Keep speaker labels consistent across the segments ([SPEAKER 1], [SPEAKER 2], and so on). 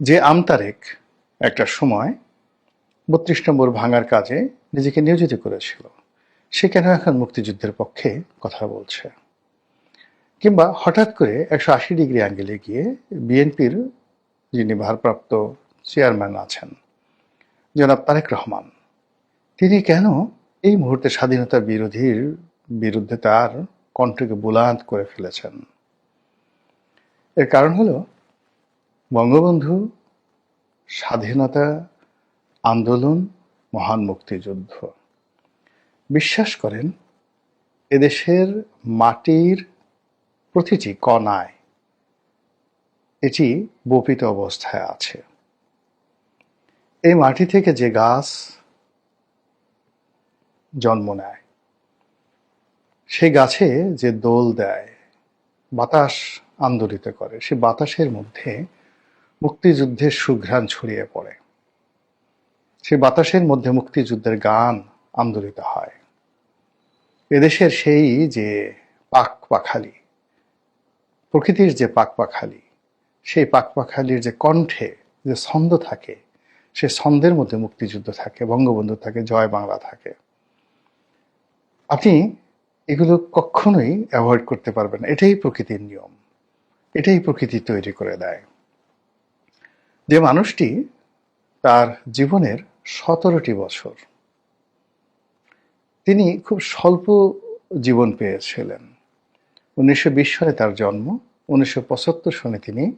[SPEAKER 1] যে আমতারেক একটা সময় বত্রিশ নম্বর ভাঙার কাজে নিজেকে নিয়োজিত করেছিল। সে কেন এখন মুক্তিযুদ্ধের পক্ষে কথা বলছে? কিংবা হঠাৎ করে একশো আশি ডিগ্রি অ্যাঙ্গেলে গিয়ে বিএনপির যিনি ভারপ্রাপ্ত চেয়ারম্যান আছেন, জনাব তারেক রহমান, তিনি কেন এই মুহূর্তে স্বাধীনতা বিরোধীর বিরুদ্ধে তার কণ্ঠকে বুলান্ত করে ফেলেছেন? এর কারণ হলো বঙ্গবন্ধু, স্বাধীনতা, আন্দোলন, মহান মুক্তিযুদ্ধ। বিশ্বাস করেন, এদেশের মাটির প্রতিটি কণায় এটি বপিত অবস্থায় আছে। এই মাটি থেকে যে গাছ জন্ম নেয়, সেই গাছে যে দোল দেয়, বাতাস আন্দোলিত করে, সে বাতাসের মধ্যে মুক্তিযুদ্ধের সুঘ্রাণ ছড়িয়ে পড়ে। সে বাতাসের মধ্যে মুক্তিযুদ্ধের গান আন্দোলিত হয়। এদেশের সেই যে পাক পাখালি প্রকৃতির যে পাক পাখালি সেই পাক পাখালির যে কণ্ঠে যে ছন্দ থাকে, সে ছন্দের মধ্যে মুক্তিযুদ্ধ থাকে, বঙ্গবন্ধু থাকে, জয় বাংলা থাকে। আপনি এগুলো কখনোই অ্যাভয়েড করতে পারবেন এটাই প্রকৃতির নিয়ম। এটাই প্রকৃতি তৈরি করে দেয়। যে মানুষটি তার জীবনের সতেরোটি বছর, তিনি খুব স্বল্প জীবন পেয়েছিলেন। উনিশশো বিশ সালে তার জন্ম, উনিশশো পঁচাত্তর সনে তিনি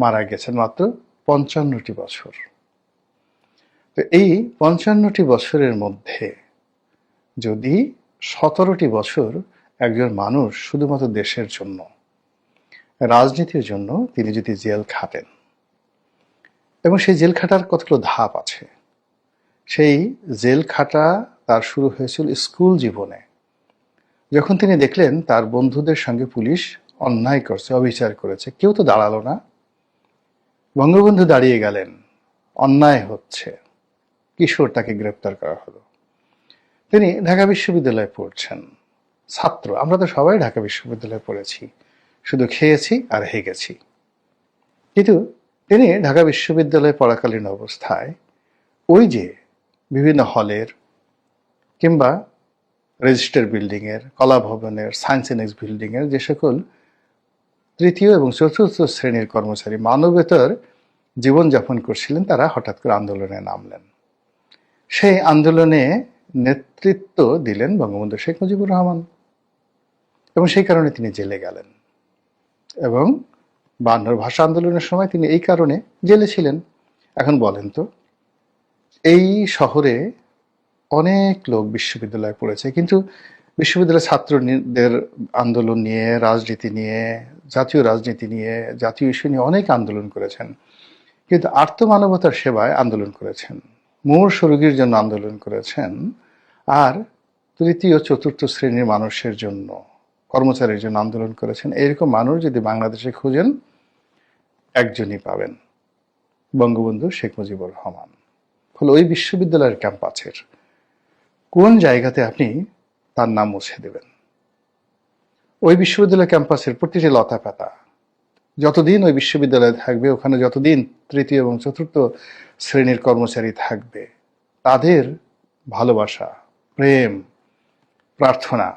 [SPEAKER 1] মারা গেছেন মাত্র পঞ্চান্নটি বছর। তো এই পঞ্চান্নটি বছরের মধ্যে যদি সতেরোটি বছর একজন মানুষ শুধুমাত্র দেশের জন্য, রাজনীতির জন্য তিনি যদি জেল খাটেন এবং সেই জেল খাটার কতগুলো ধাপ আছে? সেই জেল খাটা তার শুরু হয়েছিল স্কুল জীবনে। যখন তিনি দেখলেন তার বন্ধুদের সঙ্গে পুলিশ অন্যায় করছে, অবিচার করেছে, কেউ তো দাঁড়াল না। বঙ্গবন্ধু দাঁড়িয়ে গেলেন, অন্যায় হচ্ছে। কিশোর তাকে গ্রেপ্তার করা হলো। তিনি ঢাকা বিশ্ববিদ্যালয়ে পড়ছেন। ছাত্র, আমরা তো সবাই ঢাকা বিশ্ববিদ্যালয়ে পড়েছি। শুধু খেয়েছি আর হেগেছি। কিন্তু তিনি ঢাকা বিশ্ববিদ্যালয়ে পড়াকালীন অবস্থায় ওই যে বিভিন্ন হলের কিংবা রেজিস্টার বিল্ডিংয়ের কলা ভবনের সায়েন্স এক্স বিল্ডিংয়ের যে সকল তৃতীয় এবং চতুর্থ শ্রেণির কর্মচারী মানবেতর জীবনযাপন করছিলেন, তারা হঠাৎ করে আন্দোলনে নামলেন। সেই আন্দোলনে নেতৃত্ব দিলেন বঙ্গবন্ধু শেখ মুজিবুর রহমান এবং সেই কারণে তিনি জেলে গেলেন এবং বান্নর ভাষা আন্দোলনের সময় তিনি এই কারণে জেলে ছিলেন। এখন বলেন তো, এই শহরে অনেক লোক বিশ্ববিদ্যালয়ে পড়েছে, কিন্তু বিশ্ববিদ্যালয়ের ছাত্রদের আন্দোলন নিয়ে, রাজনীতি নিয়ে, জাতীয় রাজনীতি নিয়ে, জাতীয় ইস্যু নিয়ে অনেক আন্দোলন করেছেন। কিন্তু আর্তমানবতার সেবায় আন্দোলন করেছেন মূর্ষ রোগীর জন্য আন্দোলন করেছেন, আর তৃতীয়, চতুর্থ শ্রেণির মানুষের জন্য কর্মচারীর জন্য আন্দোলন করেছেন। এরকম মানুষ যদি বাংলাদেশে খুঁজেন, একজনই পাবেন। বঙ্গবন্ধু শেখ মুজিবুর রহমান। ফলে ওই বিশ্ববিদ্যালয়ের ক্যাম্পাসের কোন জায়গাতে আপনি তার নাম মুছে দেবেন? ওই বিশ্ববিদ্যালয় ক্যাম্পাসের প্রতিটি লতা পাতা। যতদিন ওই বিশ্ববিদ্যালয়ে থাকবে, ওখানে যতদিন তৃতীয় এবং চতুর্থ শ্রেণির কর্মচারী থাকবে, তাদের ভালোবাসা, প্রেম, প্রার্থনা,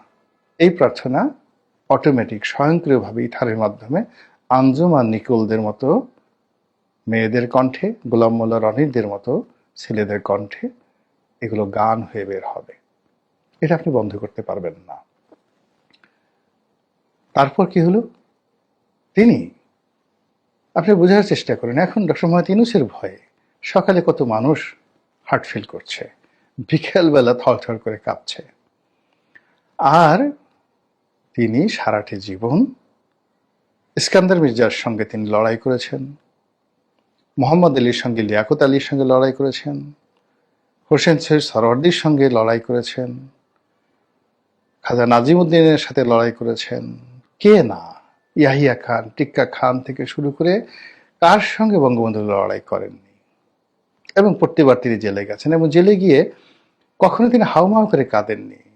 [SPEAKER 1] এই প্রার্থনা অটোমেটিক স্বয়ংক্রিয়ভাবে ইথারের মাধ্যমে আঞ্জুম আর নিকোলদের মতো মেয়েদের কণ্ঠে, গোলাম মোল্লা রনিরদের মতো ছেলেদের কণ্ঠে এগুলো গান হয়ে বের হবে। এটা আপনি বন্ধ করতে পারবেন না। তারপর কি হলো? তিনি, আপনি বোঝার চেষ্টা করেন, এখন ডক্টর মোহাম্মদ ইনুসের ভয়ে সকালে কত মানুষ হার্ট ফিল করছে। বিকেলবেলা থরথর করে কাঁপছে। আর তিনি সারাটি জীবন ইস্কান্দার মির্জার সঙ্গে তিনি লড়াই করেছেন। মোহাম্মদ আলীর সঙ্গে, লিয়াকত আলীর সঙ্গে লড়াই করেছেন। হোসেন সৈয়দ সরওয়ার্দির সঙ্গে লড়াই করেছেন। খাজা নাজিমুদ্দিনের সাথে লড়াই করেছেন। কে না? ইয়াহিয়া খান, টিক্কা খান থেকে শুরু করে কার সঙ্গে বঙ্গবন্ধু লড়াই করেননি? এবং প্রত্যেকবার তিনি জেলে গেছেন এবং জেলে গিয়ে কখনো তিনি হাউমাউ করে কাঁদেননি।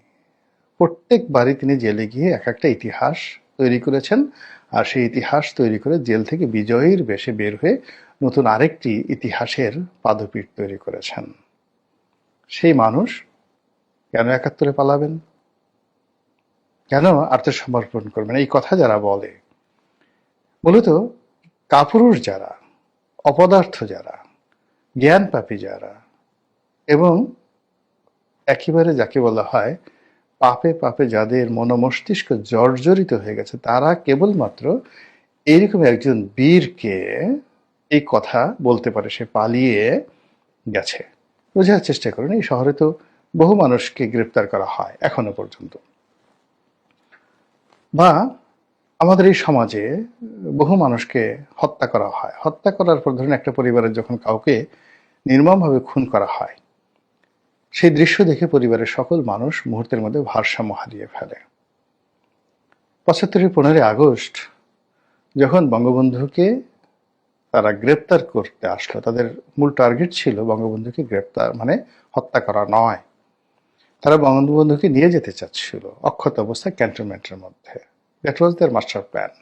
[SPEAKER 1] প্রত্যেকবারই তিনি জেলে গিয়ে এক একটা ইতিহাস তৈরি করেছেন, আর সেই ইতিহাস তৈরি করে জেল থেকে বিজয়ীর বেশে বের হয়ে নতুন আরেকটি ইতিহাসের পাদপীঠ তৈরি করেছেন। সেই মানুষ কেন একাত্তরে পালাবেন? কেন আত্মসমর্পণ করবেন? এই কথা যারা বলে, মূলত কাপুরুষ যারা, অপদার্থ যারা জ্ঞান যারা, এবং একেবারে যাকে বলা হয় পাপে পাপে যাদের মনোমস্তিষ্ক জর্জরিত হয়ে গেছে, তারা কেবলমাত্র এইরকম একজন বীরকে এই কথা বলতে পারে, সে পালিয়ে গেছে। বোঝার চেষ্টা করুন, এই শহরে তো বহু মানুষকে গ্রেপ্তার করা হয় এখনও পর্যন্ত। বা আমাদের এই সমাজে বহু মানুষকে হত্যা করা হয়। হত্যা করার পর ধরুন একটা পরিবারের যখন কাউকে নির্মমভাবে খুন করা হয় সেই দৃশ্য দেখে পরিবারের সকল মানুষ মুহূর্তের মধ্যে ভারসাম্য হারিয়ে ফেলে। পঁচাত্তরের পনেরোই আগস্ট, যখন বঙ্গবন্ধুকে তারা গ্রেপ্তার করতে আসলো, তাদের মূল টার্গেট ছিল বঙ্গবন্ধুকে গ্রেপ্তার মানে হত্যা করা নয়। তারা বঙ্গবন্ধুকে নিয়ে যেতে চাচ্ছিল, অক্ষত অবস্থায় ক্যান্টনমেন্টের মধ্যে। That was their master plan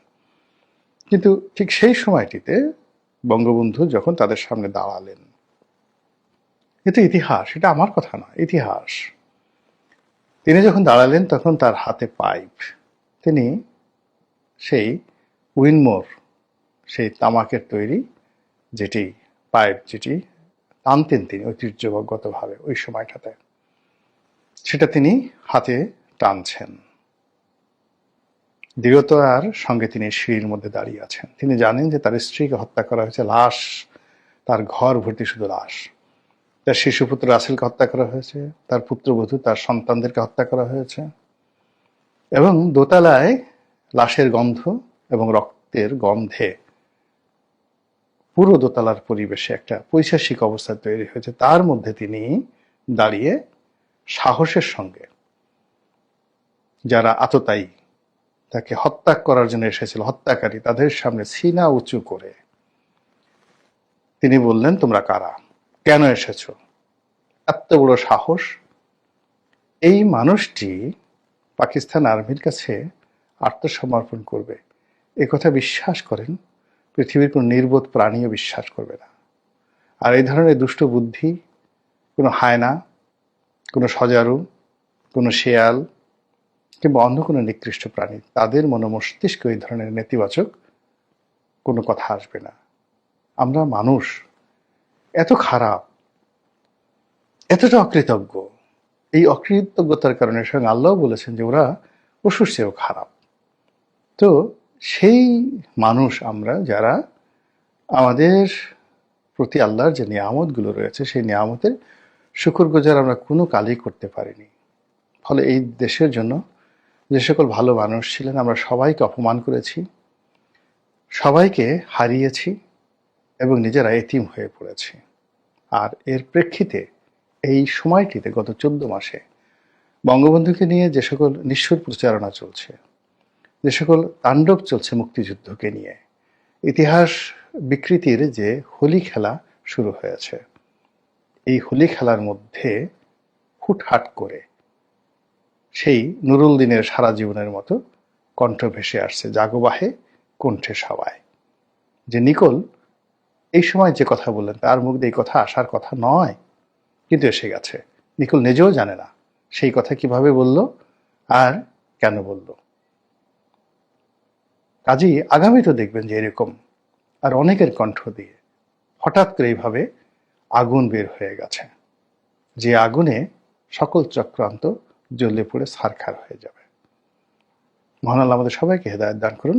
[SPEAKER 1] কিন্তু ঠিক সেই সময়টিতে বঙ্গবন্ধু যখন তাদের সামনে দাঁড়ালেন এটা ইতিহাস, এটা আমার কথা না ইতিহাস। তিনি যখন দাঁড়ালেন, তখন তার হাতে পাইপ। তিনি সেই উইনমোর, সেই তামাকের তৈরি যেটি, পাইপ যেটি টানতেন তিনি ঐতিহ্যগতভাবে ওই সময়টাতে। সেটা তিনি হাতে টানছেন। দৃঢ়তার সঙ্গে তিনি সিঁড়ির মধ্যে দাঁড়িয়ে আছেন। তিনি জানেন যে তার স্ত্রীকে হত্যা করা হয়েছে, লাশ, তার ঘর ভর্তি শুধু লাশ। তার শিশুপুত্র রাসেলকে হত্যা করা হয়েছে, তার পুত্রবধূ তার সন্তানদেরকে হত্যা করা হয়েছে, এবং দোতলায় লাশের গন্ধ এবং রক্তের গন্ধে পুরো দোতলার পরিবেশে একটা পৈশাসিক অবস্থা তৈরি হয়েছে। তার মধ্যে তিনি দাঁড়িয়ে সাহসের সঙ্গে যারা আততায়ী, তাকে হত্যা করার জন্য এসেছিল, হত্যাকারী, তাদের সামনে সিনা উঁচু করে তিনি বললেন, তোমরা কারা? কেন এসেছ? এত বড় সাহস? এই মানুষটি পাকিস্তান আর্মির কাছে আত্মসমর্পণ করবে। কথা বিশ্বাস করেন, পৃথিবীর কোনো নির্বোধ প্রাণীও বিশ্বাস করবে না। আর এই ধরনের দুষ্ট বুদ্ধি, কোনো হায়না, কোনো সজারু, কোনো শেয়াল কিংবা অন্য কোনো নিকৃষ্ট প্রাণী, তাদের মনোমস্তিষ্ক এই ধরনের নেতিবাচক কোনো কথা আসবে না। আমরা মানুষ এত খারাপ, এতটা অকৃতজ্ঞ। এই অকৃতজ্ঞতার কারণে স্বয়ং আল্লাহ বলেছেন যে ওরা পশুর চেয়েও খারাপ। তো সেই মানুষ আমরা যারা আমাদের প্রতি আল্লাহর যে নিয়ামতগুলো রয়েছে, সেই নিয়ামতের শুকুর গুজার আমরা কোনো কালই করতে পারিনি। ফলে এই দেশের জন্য যে সকল ভালো মানুষ ছিলেন, আমরা সবাইকে অপমান করেছি, সবাইকে হারিয়েছি। এবং নিজেরা এতিম হয়ে পড়েছি। আর এর প্রেক্ষিতে এই সময়টিতে গত চোদ্দ মাসে বঙ্গবন্ধুকে নিয়ে যে সকল নিষ্ঠুর প্রচারণা চলছে, যে সকল তাণ্ডব চলছে মুক্তিযুদ্ধকে নিয়ে, ইতিহাস বিকৃতির যে হোলি খেলা শুরু হয়েছে, এই হোলি খেলার মধ্যে হুটহাট করে সেই নুরুল দিনের সারা জীবনের মতো কণ্ঠ ভেসে আসছে জাগবাহে, কণ্ঠে সবাই যে নিকোল এই সময় যে কথা বললেন, তার মুখ দিয়ে এই কথা আসার কথা নয়, কিন্তু এসে গেছে। নিকোল নিজেও জানে না সেই কথা কীভাবে বলল আর কেন বলল। কাজেই আগামী তো দেখবেন যে এরকম আর অনেকের কণ্ঠ দিয়ে হঠাৎ করে এইভাবে আগুন বের হয়ে গেছে, যে আগুনে সকল চক্রান্ত জ্বলে পড়ে সারখার হয়ে যাবে। মহান আল্লাহ আমাদের সবাইকে হেদায়ত দান করুন।